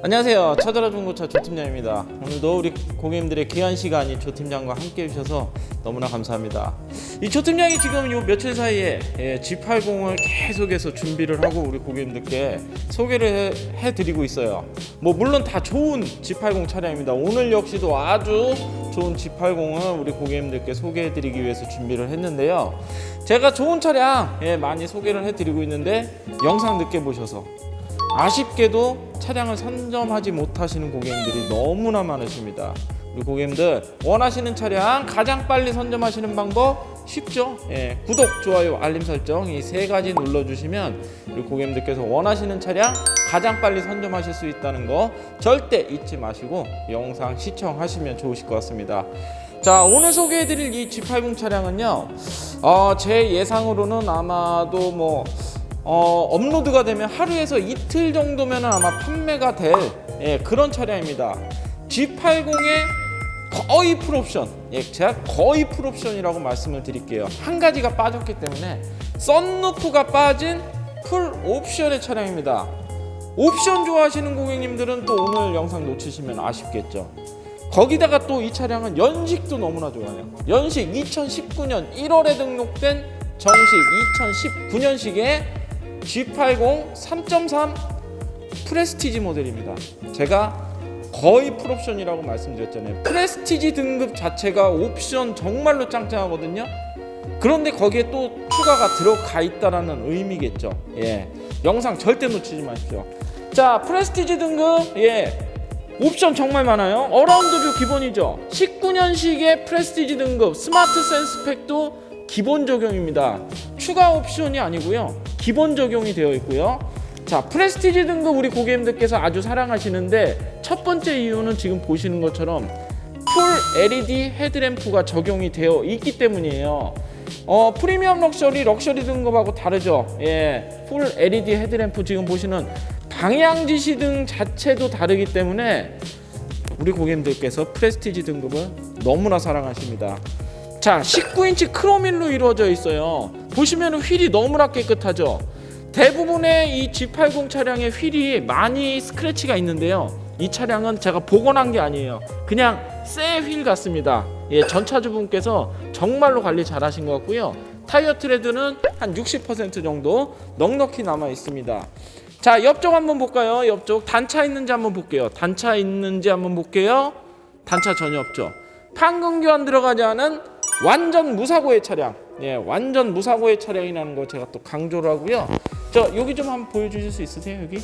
안녕하세요. 찾아라 중고차 조팀장입니다. 오늘도 우리 고객님들의 귀한 시간이 조팀장과 함께 해주셔서 너무나 감사합니다. 이 조팀장이 지금 요 며칠 사이에 예, G80을 계속해서 준비를 하고 우리 고객님들께 소개를 해- 해드리고 있어요. 뭐 물론 다 좋은 G80 차량입니다. 오늘 역시도 아주 좋은 G80을 우리 고객님들께 소개해 드리기 위해서 준비를 했는데요. 제가 좋은 차량 예, 많이 소개를 해 드리고 있는데 영상 늦게 보셔서 아쉽게도 차량을 선점하지 못하시는 고객님들이 너무나 많으십니다. 우리 고객님들 원하시는 차량 가장 빨리 선점하시는 방법 쉽죠? 예, 구독, 좋아요, 알림 설정 이 세 가지 눌러주시면 우리 고객님들께서 원하시는 차량 가장 빨리 선점하실 수 있다는 거 절대 잊지 마시고 영상 시청하시면 좋으실 것 같습니다. 자 오늘 소개해드릴 이 G80 차량은요 어, 제 예상으로는 아마도 뭐 어, 업로드가 되면 하루에서 이틀 정도면 아마 판매가 될 예, 그런 차량입니다. G80의 거의 풀옵션, 예, 제가 거의 풀옵션이라고 말씀을 드릴게요. 한 가지가 빠졌기 때문에 썬루프가 빠진 풀옵션의 차량입니다. 옵션 좋아하시는 고객님들은 또 오늘 영상 놓치시면 아쉽겠죠. 거기다가 또 이 차량은 연식도 너무나 좋아요. 연식 2019년 1월에 등록된 정식 2019년식의 G80 3.3 프레스티지 모델입니다. 제가 거의 풀옵션이라고 말씀드렸잖아요. 프레스티지 등급 자체가 옵션 정말로 짱짱하거든요. 그런데 거기에 또 추가가 들어가 있다라는 의미겠죠. 예. 영상 절대 놓치지 마십시오. 자, 프레스티지 등급 예. 옵션 정말 많아요. 어라운드 뷰 기본이죠. 19년식의 프레스티지 등급 스마트 센스 팩도 기본 적용입니다. 추가 옵션이 아니고요. 기본 적용이 되어 있고요. 자, 프레스티지 등급 우리 고객님들께서 아주 사랑하시는데 첫 번째 이유는 지금 보시는 것처럼 풀 LED 헤드램프가 적용이 되어 있기 때문이에요. 어, 프리미엄 럭셔리, 럭셔리 등급하고 다르죠. 예, 풀 LED 헤드램프 지금 보시는 방향 지시 등 자체도 다르기 때문에 우리 고객님들께서 프레스티지 등급을 너무나 사랑하십니다. 자, 19인치 크롬일로 이루어져 있어요. 보시면 휠이 너무나 깨끗하죠. 대부분의 이 G80 차량의 휠이 많이 스크래치가 있는데요. 이 차량은 제가 복원한 게 아니에요. 그냥 새 휠 같습니다. 예, 전차주분께서 정말로 관리 잘하신 것 같고요. 타이어 트레드는 한 60% 정도 넉넉히 남아 있습니다. 자, 옆쪽 한번 볼까요? 옆쪽 단차 있는지 한번 볼게요. 단차 있는지 한번 볼게요. 단차 전혀 없죠. 판금 교환 들어가지 않은 완전 무사고의 차량. 예, 완전 무사고의 차량이라는 거 제가 또 강조를 하고요. 저 여기 좀 한번 보여주실 수 있으세요? 여기?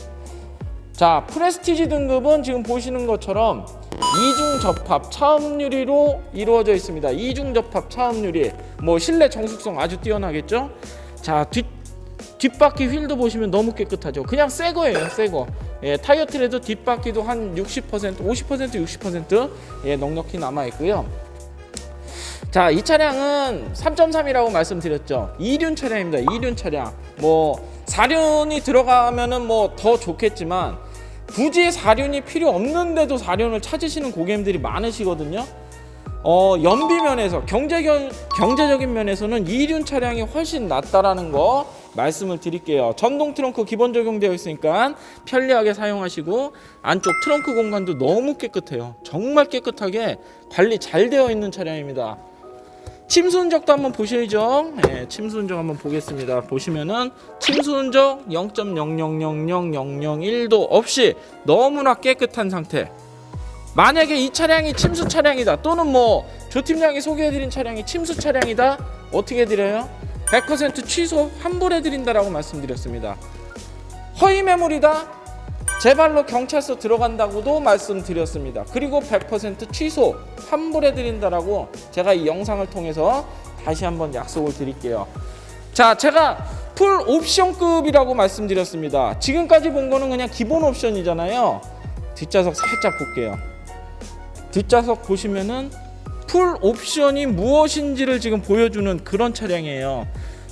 자, 프레스티지 등급은 지금 보시는 것처럼 이중 접합 차음 유리로 이루어져 있습니다. 이중 접합 차음 유리. 뭐 실내 정숙성 아주 뛰어나겠죠? 자, 뒷 뒷바퀴 휠도 보시면 너무 깨끗하죠. 그냥 새 거예요, 새 거. 예, 타이어 트레도 뒷바퀴도 한 60%, 50%, 60% 예, 넉넉히 남아 있고요. 자, 이 차량은 3.3이라고 말씀드렸죠. 2륜 차량입니다. 2륜 차량. 뭐 4륜이 들어가면은 뭐 더 좋겠지만 굳이 4륜이 필요 없는데도 4륜을 찾으시는 고객님들이 많으시거든요. 어, 연비 면에서 경제적 경제적인 면에서는 2륜 차량이 훨씬 낫다라는 거 말씀을 드릴게요. 전동 트렁크 기본 적용되어 있으니까 편리하게 사용하시고 안쪽 트렁크 공간도 너무 깨끗해요. 정말 깨끗하게 관리 잘 되어 있는 차량입니다. 침수 흔적도 한번 보셔야죠. 네, 침수 흔적 한번 보겠습니다. 보시면은 침수 흔적 0.0000001도 없이 너무나 깨끗한 상태. 만약에 이 차량이 침수 차량이다 또는 뭐 조 팀장이 소개해드린 차량이 침수 차량이다 어떻게 해드려요? 100% 취소 환불해드린다라고 말씀드렸습니다. 허위 매물이다 제 발로 경찰서 들어간다고도 말씀드렸습니다. 그리고 100% 취소 환불해 드린다라고 제가 이 영상을 통해서 다시 한번 약속을 드릴게요. 자, 제가 풀 옵션급이라고 말씀드렸습니다. 지금까지 본 거는 그냥 기본 옵션이잖아요. 뒷좌석 살짝 볼게요. 뒷좌석 보시면은 풀 옵션이 무엇인지를 지금 보여주는 그런 차량이에요.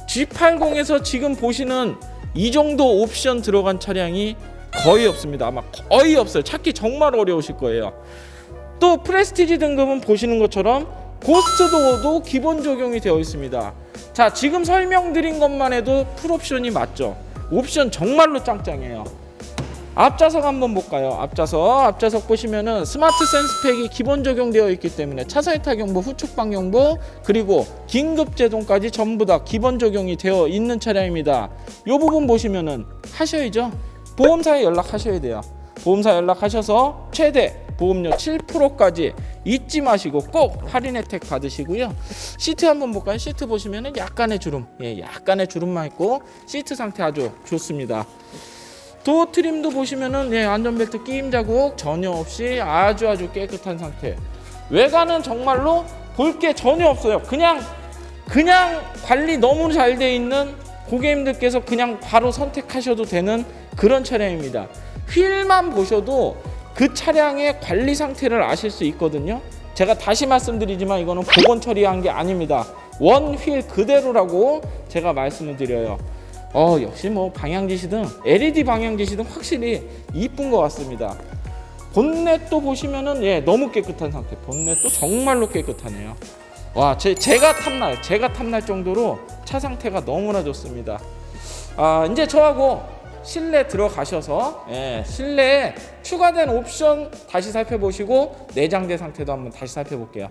G80에서 지금 보시는 이 정도 옵션 들어간 차량이 거의 없습니다. 아마 거의 없어요. 찾기 정말 어려우실 거예요. 또 프레스티지 등급은 보시는 것처럼 고스트 도어도 기본 적용이 되어 있습니다. 자, 지금 설명드린 것만 해도 풀 옵션이 맞죠. 옵션 정말로 짱짱해요. 앞좌석 한번 볼까요? 앞좌석 앞좌석 보시면은 스마트 센스팩이 기본 적용되어 있기 때문에 차선 타경보, 후측 방향보 그리고 긴급 제동까지 전부 다 기본 적용이 되어 있는 차량입니다. 이 부분 보시면은 하셔야죠. 보험사에 연락하셔야 돼요. 보험사 연락하셔서 최대 보험료 7%까지 잊지 마시고 꼭 할인 혜택 받으시고요. 시트 한번 볼까요? 시트 보시면은 약간의 주름, 예, 약간의 주름만 있고 시트 상태 아주 좋습니다. 도어 트림도 보시면은 예, 안전벨트 끼임 자국 전혀 없이 아주 아주 깨끗한 상태. 외관은 정말로 볼 게 전혀 없어요. 그냥 그냥 관리 너무 잘 돼 있는 고객님들께서 그냥 바로 선택하셔도 되는 그런 차량입니다. 휠만 보셔도 그 차량의 관리 상태를 아실 수 있거든요. 제가 다시 말씀드리지만 이거는 복원 처리한 게 아닙니다. 원 휠 그대로라고 제가 말씀을 드려요. 어 역시 뭐 방향 지시등 LED 방향 지시등 확실히 이쁜 것 같습니다. 본넷도 보시면은 예 너무 깨끗한 상태. 본넷도 정말로 깨끗하네요. 와 제, 제가 탐나요. 제가 탐날 정도로 차 상태가 너무나 좋습니다. 아 이제 저하고 실내 들어가셔서 예, 실내에 추가된 옵션 다시 살펴보시고 내장재 상태도 한번 다시 살펴볼게요.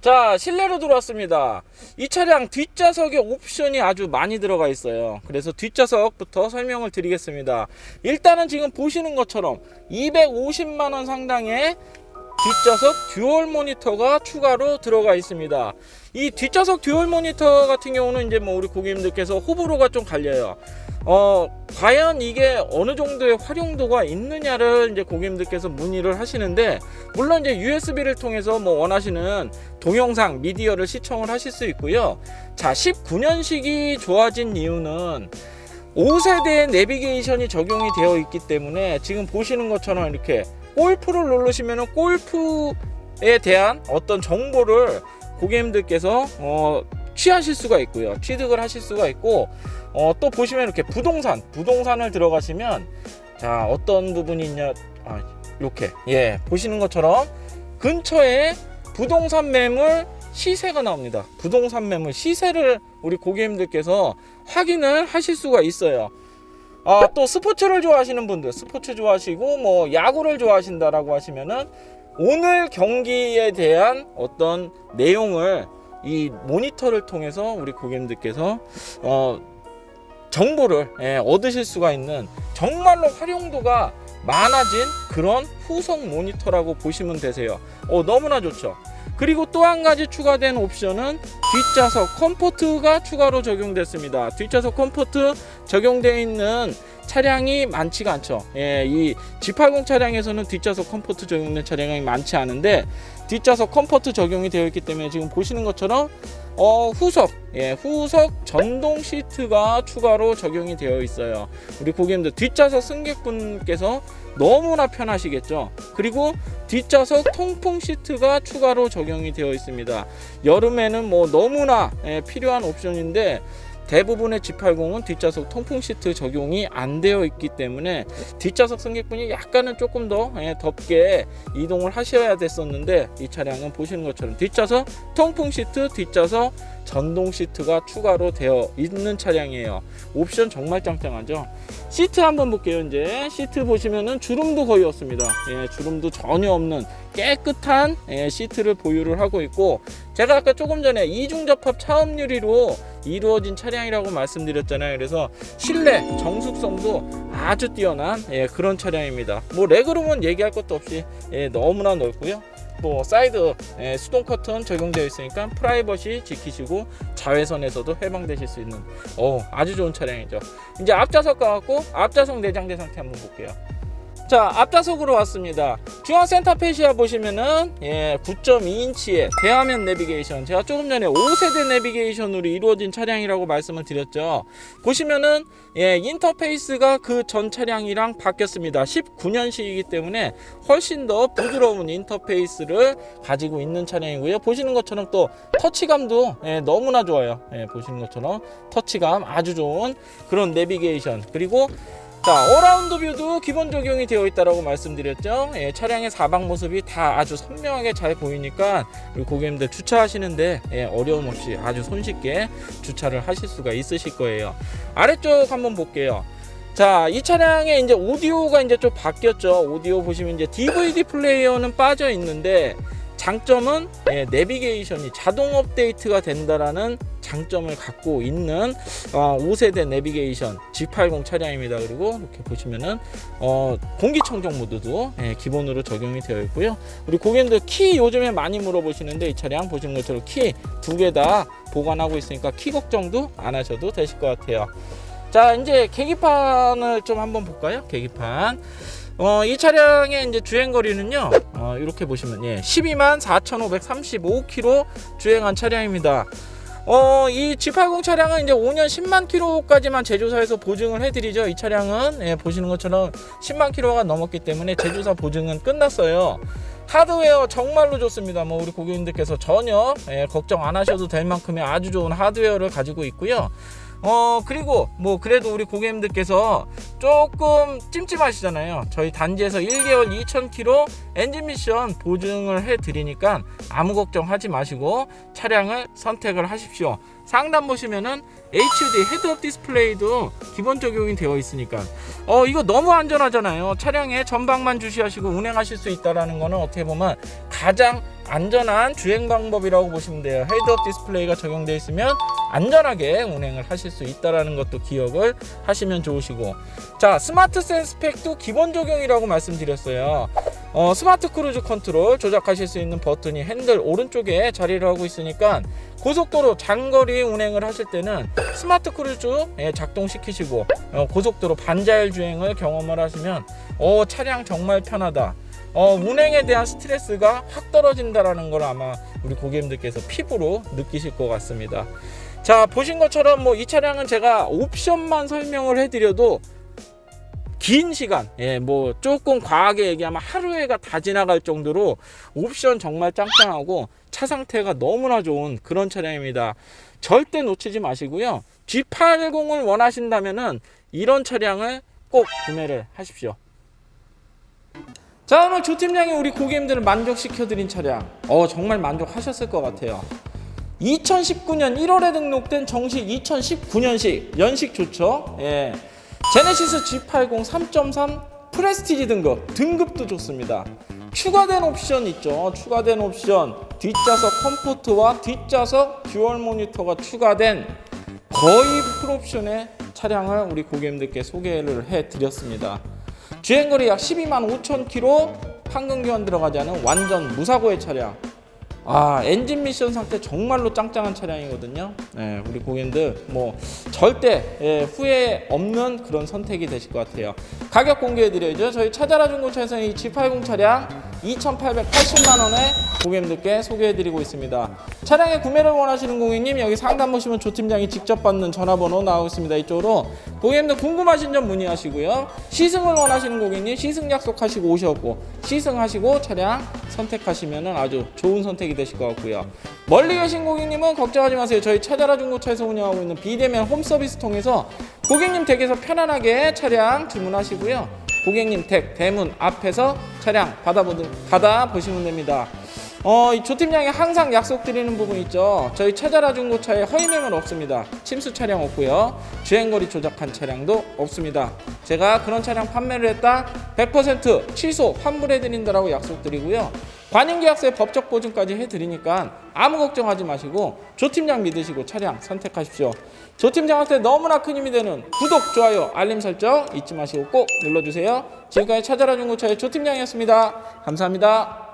자 실내로 들어왔습니다. 이 차량 뒷좌석에 옵션이 아주 많이 들어가 있어요. 그래서 뒷좌석부터 설명을 드리겠습니다. 일단은 지금 보시는 것처럼 250만원 상당의 뒷좌석 듀얼 모니터가 추가로 들어가 있습니다. 이 뒷좌석 듀얼 모니터 같은 경우는 이제 뭐 우리 고객님들께서 호불호가 좀 갈려요 어 과연 이게 어느 정도의 활용도가 있느냐를 이제 고객님들께서 문의를 하시는데 물론 이제 USB를 통해서 뭐 원하시는 동영상 미디어를 시청을 하실 수 있고요. 자 19년식이 좋아진 이유는 5세대의 내비게이션이 적용이 되어 있기 때문에 지금 보시는 것처럼 이렇게 골프를 누르시면 골프에 대한 어떤 정보를 고객님들께서 어, 취하실 수가 있고요. 취득을 하실 수가 있고 어, 또 보시면 이렇게 부동산, 부동산을 들어가시면 자 어떤 부분이 있냐, 아, 이렇게 예 보시는 것처럼 근처에 부동산 매물 시세가 나옵니다. 부동산 매물 시세를 우리 고객님들께서 확인을 하실 수가 있어요. 아, 또 스포츠를 좋아하시는 분들, 스포츠 좋아하시고 뭐 야구를 좋아하신다라고 하시면은 오늘 경기에 대한 어떤 내용을 이 모니터를 통해서 우리 고객님들께서 어, 정보를 예, 얻으실 수가 있는 정말로 활용도가 많아진 그런 후속 모니터라고 보시면 되세요. 어, 너무나 좋죠. 그리고 또 한 가지 추가된 옵션은 뒷좌석 컴포트가 추가로 적용됐습니다. 뒷좌석 컴포트 적용되어 있는 차량이 많지가 않죠. 예, 이 G80 차량에서는 뒷좌석 컴포트 적용된 차량이 많지 않은데 뒷좌석 컴포트 적용이 되어 있기 때문에 지금 보시는 것처럼 어, 후석, 예, 후석 전동 시트가 추가로 적용이 되어 있어요. 우리 고객님들 뒷좌석 승객분께서 너무나 편하시겠죠. 그리고 뒷좌석 통풍 시트가 추가로 적용이 되어 있습니다. 여름에는 뭐 너무나 예, 필요한 옵션인데 대부분의 G80은 뒷좌석 통풍 시트 적용이 안 되어 있기 때문에 뒷좌석 승객분이 약간은 조금 더 예, 덥게 이동을 하셔야 됐었는데 이 차량은 보시는 것처럼 뒷좌석 통풍 시트, 뒷좌석 전동 시트가 추가로 되어 있는 차량이에요. 옵션 정말 짱짱하죠. 시트 한번 볼게요. 이제 시트 보시면은 주름도 거의 없습니다. 예, 주름도 전혀 없는 깨끗한 예, 시트를 보유를 하고 있고 제가 아까 조금 전에 이중 접합 차음 유리로 이루어진 차량이라고 말씀드렸잖아요. 그래서 실내 정숙성도 아주 뛰어난 예, 그런 차량입니다. 뭐 레그룸은 얘기할 것도 없이 예, 너무나 넓고요. 뭐 사이드 예, 수동 커튼 적용되어 있으니까 프라이버시 지키시고 자외선에서도 해방되실 수 있는 어, 아주 좋은 차량이죠. 이제 앞좌석 가갖고 앞좌석 내장재 상태 한번 볼게요. 자 앞좌석으로 왔습니다. 중앙 센터 페시아 보시면은 예 9.2인치의 대화면 내비게이션. 제가 조금 전에 5세대 내비게이션으로 이루어진 차량이라고 말씀을 드렸죠. 보시면은 예 인터페이스가 그 전 차량이랑 바뀌었습니다. 19년식이기 때문에 훨씬 더 부드러운 인터페이스를 가지고 있는 차량이고요. 보시는 것처럼 또 터치감도 예, 너무나 좋아요. 예, 보시는 것처럼 터치감 아주 좋은 그런 내비게이션. 그리고 자, 어라운드 뷰도 기본 적용이 되어 있다라고 말씀드렸죠. 예, 차량의 사방 모습이 다 아주 선명하게 잘 보이니까 우리 고객님들 주차하시는데 예, 어려움 없이 아주 손쉽게 주차를 하실 수가 있으실 거예요. 아래쪽 한번 볼게요. 자, 이 차량에 이제 오디오가 이제 좀 바뀌었죠. 오디오 보시면 이제 DVD 플레이어는 빠져 있는데 장점은 예, 내비게이션이 자동 업데이트가 된다라는 장점을 갖고 있는 어, 5세대 내비게이션 G80 차량입니다. 그리고 이렇게 보시면은 어, 공기청정 모드도 예, 기본으로 적용이 되어 있고요. 우리 고객님들 키 요즘에 많이 물어보시는데 이 차량 보시는 것처럼 키 두 개 다 보관하고 있으니까 키 걱정도 안 하셔도 되실 것 같아요. 자 이제 계기판을 좀 한번 볼까요? 계기판. 어, 이 차량의 이제 주행 거리는요. 어, 이렇게 보시면 예, 12만 4,535km 주행한 차량입니다. 어, 이 G80 차량은 이제 5년 10만 킬로까지만 제조사에서 보증을 해드리죠. 이 차량은 예, 보시는 것처럼 10만 킬로가 넘었기 때문에 제조사 보증은 끝났어요. 하드웨어 정말로 좋습니다. 뭐 우리 고객님들께서 전혀 예, 걱정 안 하셔도 될 만큼의 아주 좋은 하드웨어를 가지고 있고요. 어 그리고 뭐 그래도 우리 고객님들께서 조금 찜찜하시잖아요. 저희 단지에서 1개월 2,000km 엔진 미션 보증을 해 드리니까 아무 걱정하지 마시고 차량을 선택을 하십시오. 상단 보시면은 HD 헤드업 디스플레이도 기본 적용이 되어 있으니까 어 이거 너무 안전하잖아요. 차량에 전방만 주시하시고 운행하실 수 있다라는 거는 어떻게 보면 가장 안전한 주행 방법이라고 보시면 돼요. 헤드업 디스플레이가 적용되어 있으면 안전하게 운행을 하실 수 있다라는 것도 기억을 하시면 좋으시고 자 스마트 센스 팩도 기본 적용이라고 말씀드렸어요. 어, 스마트 크루즈 컨트롤 조작하실 수 있는 버튼이 핸들 오른쪽에 자리를 하고 있으니까 고속도로 장거리 운행을 하실 때는 스마트 크루즈 예, 작동시키시고 어, 고속도로 반자율 주행을 경험을 하시면 어, 차량 정말 편하다. 어, 운행에 대한 스트레스가 확 떨어진다라는 걸 아마 우리 고객님들께서 피부로 느끼실 것 같습니다. 자 보신 것처럼 뭐 이 차량은 제가 옵션만 설명을 해드려도 긴 시간, 예, 뭐 조금 과하게 얘기하면 하루에가 다 지나갈 정도로 옵션 정말 짱짱하고 차 상태가 너무나 좋은 그런 차량입니다. 절대 놓치지 마시고요. G80을 원하신다면은 이런 차량을 꼭 구매를 하십시오. 자 오늘 조 팀장이 우리 고객님들을 만족시켜드린 차량. 어 정말 만족하셨을 것 같아요. 2019년 1월에 등록된 정식 2019년식 연식 좋죠 예. 제네시스 G80 3.3 프레스티지 등급. 등급도 좋습니다. 추가된 옵션 있죠. 추가된 옵션. 뒷좌석 컴포트와 뒷좌석 듀얼 모니터가 추가된 거의 풀옵션의 차량을 우리 고객님들께 소개를 해드렸습니다 주행거리 약 12만 5천 킬로 황금 교환 들어가지 않은 완전 무사고의 차량. 아 엔진 미션 상태 정말로 짱짱한 차량이거든요. 네, 우리 고객님들 뭐 절대 예, 후회 없는 그런 선택이 되실 것 같아요. 가격 공개해 드려야죠. 저희 차자라 중고차에서 이 G80 차량 2,880만 원에 고객님들께 소개해드리고 있습니다. 차량의 구매를 원하시는 고객님 여기 상담 보시면 조 팀장이 직접 받는 전화번호 나오고 있습니다. 이쪽으로 고객님들 궁금하신 점 문의하시고요. 시승을 원하시는 고객님 시승 약속하시고 오셨고 시승하시고 차량 선택하시면 아주 좋은 선택이 되실 것 같고요. 멀리 계신 고객님은 걱정하지 마세요. 저희 차자라 중고차에서 운영하고 있는 비대면 홈 서비스 통해서 고객님 댁에서 편안하게 차량 주문하시고요. 고객님 댁 대문 앞에서 차량 받아보든 받아 보시면 됩니다. 어, 이 조팀장이 항상 약속드리는 부분 있죠. 저희 차자라 중고차에 허위 매물 없습니다. 침수 차량 없고요. 주행거리 조작한 차량도 없습니다. 제가 그런 차량 판매를 했다 100% 취소 환불해 드린다라고 약속드리고요. 관인계약서에 법적 보증까지 해드리니까 아무 걱정하지 마시고 조팀장 믿으시고 차량 선택하십시오. 조팀장한테 너무나 큰 힘이 되는 구독, 좋아요, 알림 설정 잊지 마시고 꼭 눌러주세요. 지금까지 찾아라 중고차의 조팀장이었습니다. 감사합니다.